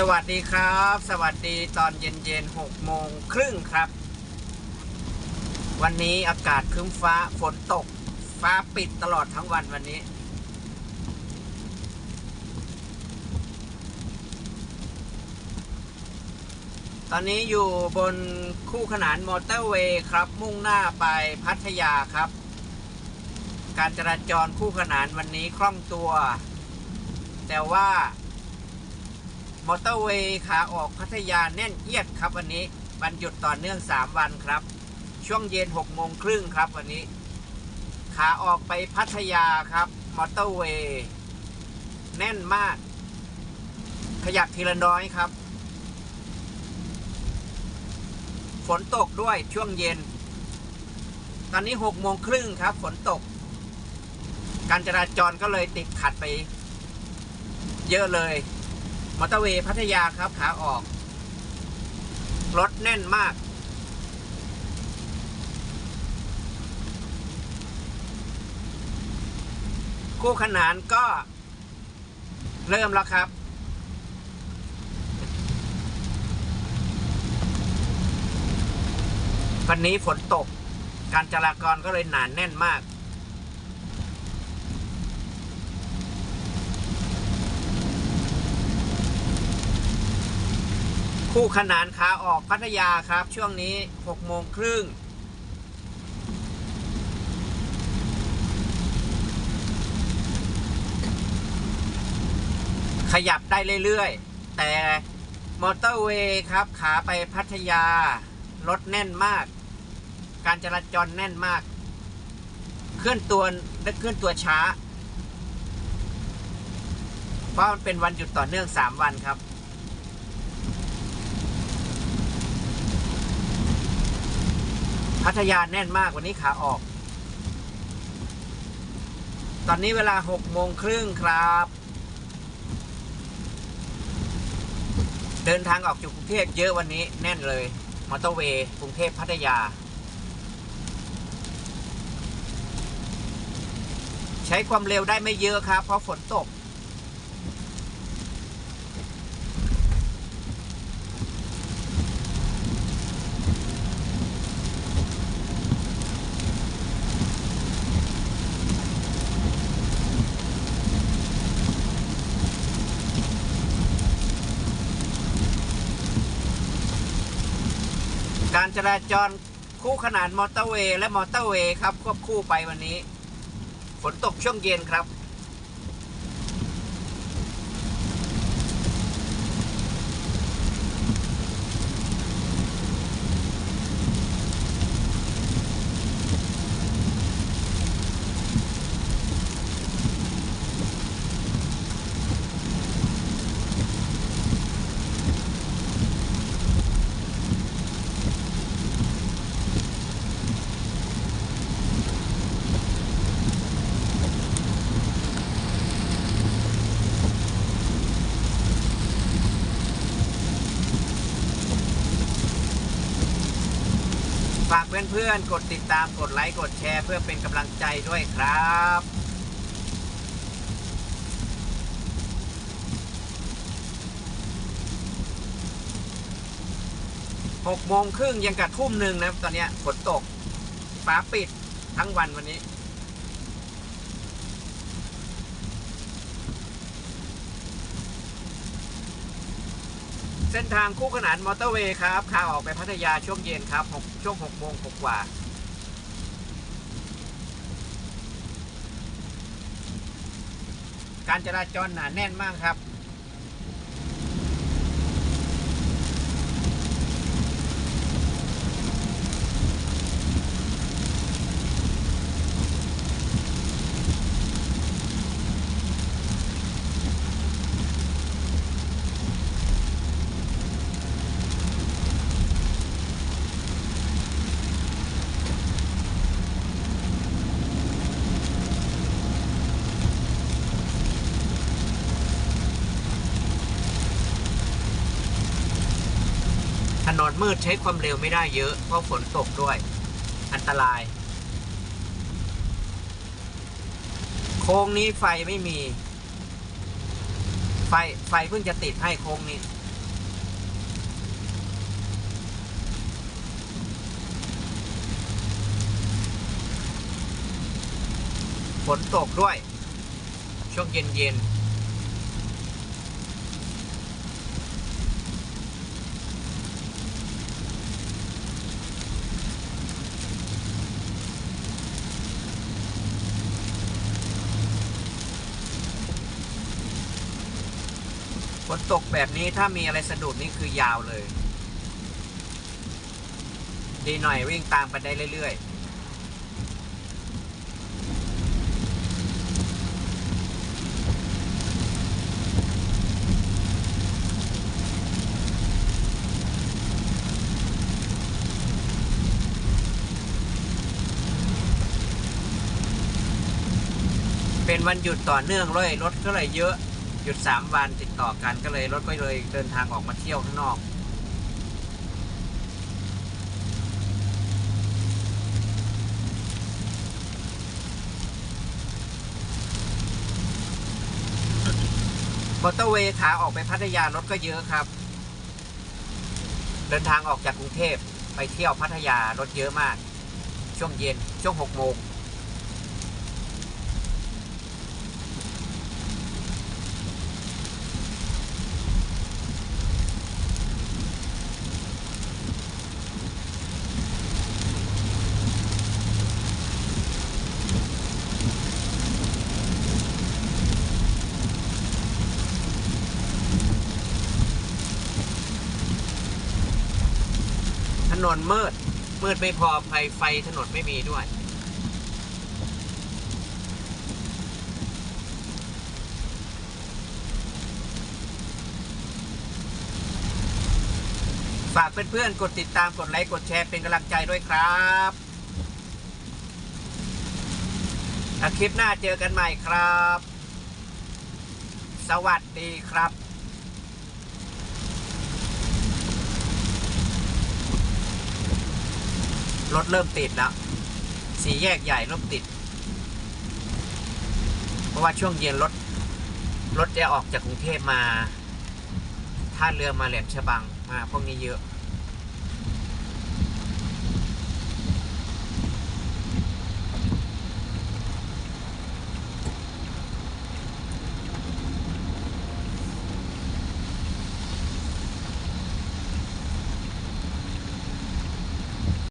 สวัสดีครับ สวัสดีตอนเย็นๆหกโมงครึ่งครับ วันนี้อากาศครึ้มฟ้าฝนตก ฟ้าปิดตลอดทั้งวันวันนี้ ตอนนี้อยู่บนคู่ขนานมอเตอร์เวย์ครับ มุ่งหน้าไปพัทยาครับ การจราจรคู่ขนานวันนี้คล่องตัว แต่ว่า มอเตอร์เวย์ขาออกพัทยาแน่นเอียดครับวันนี้วันหยุดต่อเนื่อง 3 วันครับ ช่วงเย็น6โมงครึ่งครับวันนี้ ขาออกไปพัทยาครับมอเตอร์เวย์แน่นมาก ขยับทีละน้อยครับ ฝนตกด้วยช่วงเย็น ตอนนี้6โมงครึ่งครับ ฝนตก การจราจรก็เลยติดขัดไป เยอะเลย มอเตอร์เวย์พัทยาครับขาออก รถแน่นมาก คู่ขนานก็เริ่มแล้วครับ วันนี้ฝนตก การจราจรก็เลยหนานแน่นมาก คู่ขนานขาออกพัทยาครับ ช่วงนี้6โมงครึ่งขยับได้เรื่อยๆ แต่มอเตอร์เวย์ครับ ขาไปพัทยา รถแน่นมาก การจราจรแน่นมาก เคลื่อนตัวเคลื่อนตัวช้า เพราะมันเป็นวันหยุดต่อเนื่อง 3 วันครับ พัทยาแน่นมากวันนี้ขาออก ตอนนี้เวลา6โมงครึ่งครับ เดินทางออกจากกรุงเทพเยอะวันนี้แน่นเลย มอเตอร์เวย์กรุงเทพพัทยา ใช้ความเร็วได้ไม่เยอะครับ เพราะฝนตก จราจรคู่ขนานมอเตอร์เวย์และมอเตอร์เวย์ครับควบคู่ไปวันนี้ ฝนตกช่วงเย็นครับ ฝากเพื่อนๆ กดติดตามกดไลค์กดแชร์เพื่อเป็นกำลังใจด้วยครับหกโมงครึ่งยังกับทุ่มหนึ่งนะตอนเนี้ยฝนตกฟ้าปิดทั้งวันวันนี้ เส้นทางคู่ขนานมอเตอร์เวย์ครับขาออกไปพัทยาช่วงเย็นครับ6ช่วง6โมงกว่าการจราจรหนาแน่นมากครับ นนมืดใช้ความเร็วไม่ได้เยอะ เพราะฝนตกด้วย อันตราย โค้งนี้ไฟไม่มี ไฟไฟเพิ่งจะติดให้โค้งนี้ ฝนตกด้วย ช่วงเย็นๆ นฝนตกแบบนี้ถ้ามีอะไรสะดุดนี่คือยาวเลย ดีหน่อยวิ่งตามไปได้เรื่อยๆเป็นวันหยุดต่อเนื่องเลยรถก็เลยเยอะ หยุดสามวันติดต่อกันก็เลยรถก็เลยเดินทางออกมาเที่ยวข้างนอก มอเตอร์เวย์ขาออกไปพัทยารถก็เยอะครับ เดินทางออกจากกรุงเทพไปเที่ยวพัทยารถเยอะมาก ช่วงเย็นช่วงหกโมง นนมืด มืดไม่พอไฟไฟถนนไม่มีด้วย ฝากเพื่อนๆ กดติดตามกดไลค์ กดแชร์เป็นกำลังใจด้วยครับคลิปหน้าเจอกันใหม่ครับ สวัสดีครับ รถเริ่มติดแล้วสี่แยกใหญ่เริ่มติด เพราะว่าช่วงเย็นรถรถจะออกจากกรุงเทพมาท่าเรือมาแหลมฉบังมาพวกนี้เยอะ